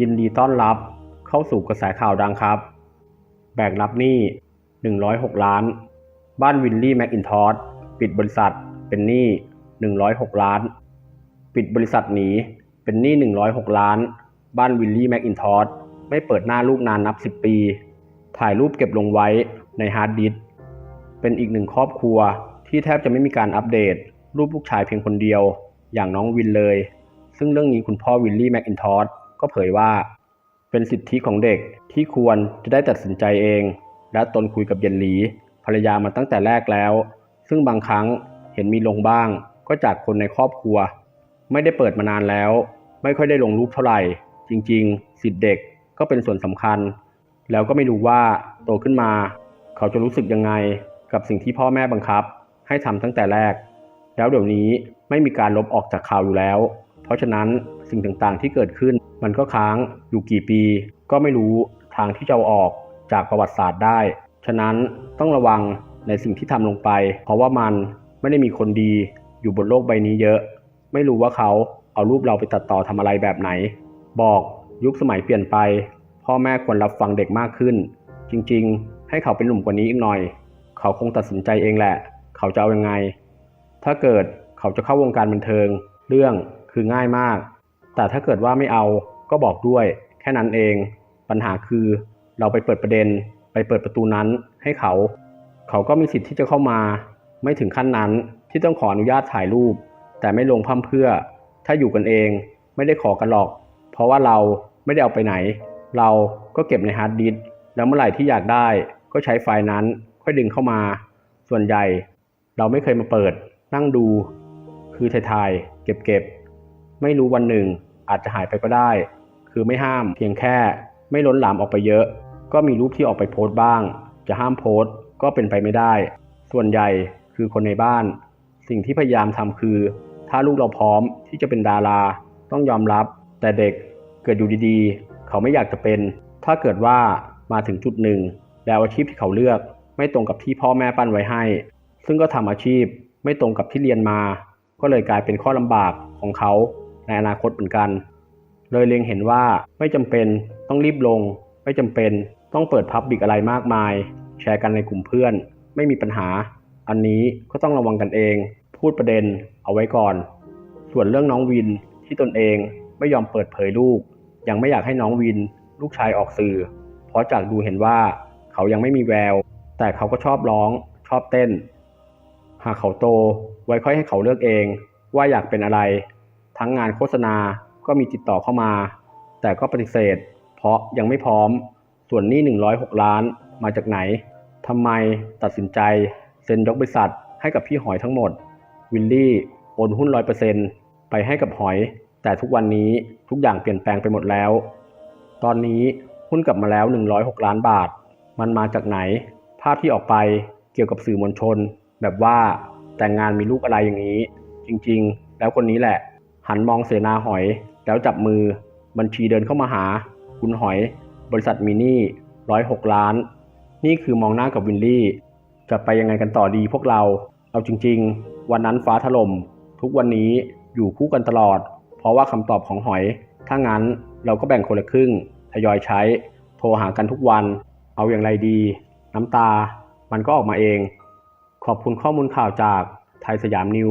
ยินดีต้อนรับเข้าสู่กระแสข่าวดังครับ แบกรับหนี้ 106 ล้าน บ้านวิลลี่แมคอินทอสปิดบริษัทเป็นหนี้ 106 ล้าน ปิดบริษัทหนีเป็นหนี้ 106 ล้าน บ้านวิลลี่แมคอินทอสไม่เปิดหน้าลูกนานนับ 10 ปี ถ่ายรูปเก็บลงไว้ในฮาร์ดดิสก์เป็นอีกหนึ่งครอบครัวที่แทบจะไม่มีการอัปเดต รูปลูกชายเพียงคนเดียว อย่างน้องวินเลย ซึ่งเรื่องนี้คุณพ่อวิลลี่แมคอินทอส ก็เผยว่า เป็นสิทธิของเด็กที่ควรจะได้ตัดสินใจเอง และตนคุยกับเย็นหลีภรรยามาตั้งแต่แรกแล้ว ซึ่งบางครั้งเห็นมีลงบ้าง ก็จากคนในครอบครัว ไม่ได้เปิดมานานแล้ว ไม่ค่อยได้ลงรูปเท่าไหร่ จริงๆ สิทธิเด็กก็เป็นส่วนสำคัญ แล้วก็ไม่รู้ว่าโตขึ้นมา เขาจะรู้สึกยังไงกับสิ่งที่พ่อแม่บังคับ ให้ทำตั้งแต่แรก แล้วเดี๋ยวนี้ไม่มีการลบออกจากข่าวอยู่แล้ว เพราะฉะนั้นสิ่งต่างๆที่เกิดขึ้น มันก็ค้างอยู่กี่ปี ก็ไม่รู้ทางที่จะเอาออกจากประวัติศาสตร์ได้ ฉะนั้นต้องระวังในสิ่งที่ทำลงไป เพราะว่ามันไม่ได้มีคนดีอยู่บนโลกใบนี้เยอะ ไม่รู้ว่าเขาเอารูปเราไปตัดต่อทำอะไรแบบไหน บอกยุคสมัยเปลี่ยนไป พ่อแม่ควรรับฟังเด็กมากขึ้น จริงๆ ให้เขาเป็นหนุ่มกว่านี้อีกหน่อย เขาคงตัดสินใจเองแหละ เขาจะเอาอยังไง ถ้าเกิดเขาจะเข้าวงการบันเทิง เรื่องคือง่ายมาก แต่ถ้าเกิดว่าไม่เอาก็บอกด้วย แค่นั้นเอง ปัญหาคือเราไปเปิดประเด็น ไปเปิดประตูนั้นให้เขา เขาก็มีสิทธิ์ที่จะเข้ามา ไม่ถึงขั้นนั้นที่ต้องขออนุญาตถ่ายรูป แต่ไม่ลงพั่มเพื่อ ถ้าอยู่กันเองไม่ได้ขอกันหรอก เพราะว่าเราไม่ได้เอาไปไหน เราก็เก็บในฮาร์ดดิสก์แล้วเมื่อไหร่ที่อยากได้ก็ใช้ไฟล์นั้น ค่อยดึงเข้ามา ส่วนใหญ่ เราไม่เคยมาเปิด นั่งดู คือถ่ายๆเก็บๆไม่รู้วันหนึ่ง อาจจะหายไปก็ได้ คือไม่ห้ามเพียงแค่ไม่ล้นหลามออกไปเยอะ ก็มีรูปที่ออกไปโพสต์บ้าง จะห้ามโพสต์ก็เป็นไปไม่ได้ ส่วนใหญ่คือคนในบ้าน สิ่งที่พยายามทำคือ ถ้าลูกเราพร้อมที่จะเป็นดารา ต้องยอมรับ แต่เด็กเกิดอยู่ดีๆ เขาไม่อยากจะเป็น ถ้าเกิดว่ามาถึงจุดหนึ่ง แล้วอาชีพที่เขาเลือก ไม่ตรงกับที่พ่อแม่ปั้นไว้ให้ ซึ่งก็ทำอาชีพไม่ตรงกับที่เรียนมา ก็เลยกลายเป็นข้อลำบากของเขา ในอนาคตเหมือนกัน เลยเล็งเห็นว่าไม่จำเป็นต้องรีบลง ไม่จำเป็นต้องเปิดพับบิกอะไรมากมาย แชร์กันในกลุ่มเพื่อน ไม่มีปัญหา อันนี้ก็ต้องระวังกันเอง พูดประเด็นเอาไว้ก่อน ส่วนเรื่องน้องวินที่ตนเองไม่ยอมเปิดเผยลูก ยังไม่อยากให้น้องวิน ลูกชายออกสื่อ เพราะจากดูเห็นว่าเขายังไม่มีแวว แต่เขาก็ชอบร้อง ชอบเต้น หากเขาโตไว้ค่อยให้เขาเลือกเอง ว่าอยากเป็นอะไร ทั้งงานโฆษณาก็มีติดต่อเข้ามา แต่ก็ปฏิเสธ เพราะยังไม่พร้อม ส่วนหนี้ 106 ล้านมาจากไหนทำไมตัดสินใจเซ็นยกบริษัทให้กับพี่หอยทั้งหมด วิลลี่โอนหุ้น 100%ไปให้กับหอย แต่ทุกวันนี้ทุกอย่างเปลี่ยนแปลงไปหมดแล้ว ตอนนี้หุ้นกลับมาแล้ว 106 ล้านบาท มันมาจากไหน ภาพที่ออกไปเกี่ยวกับสื่อมวลชน แบบว่าแต่งงานมีลูกอะไรอย่างนี้ จริงๆ แล้วคนนี้แหละ หันมองเสนาหอย แล้วจับมือ บัญชีเดินเข้ามาหา คุณหอย บริษัทมินี่ร้อยหกล้าน นี่คือมองหน้ากับวินลี่ จะไปยังไงกันต่อดีพวกเรา เอาจริง ๆ วันนั้นฟ้าถล่ม ทุกวันนี้อยู่คู่กันตลอด เพราะว่าคำตอบของหอย ถ้างั้นเราก็แบ่งคนละครึ่ง ทยอยใช้ โทรหากันทุกวัน เอาอย่างไรดี น้ำตา มันก็ออกมาเอง ขอบคุณข้อมูลข่าวจากไทยสยามนิว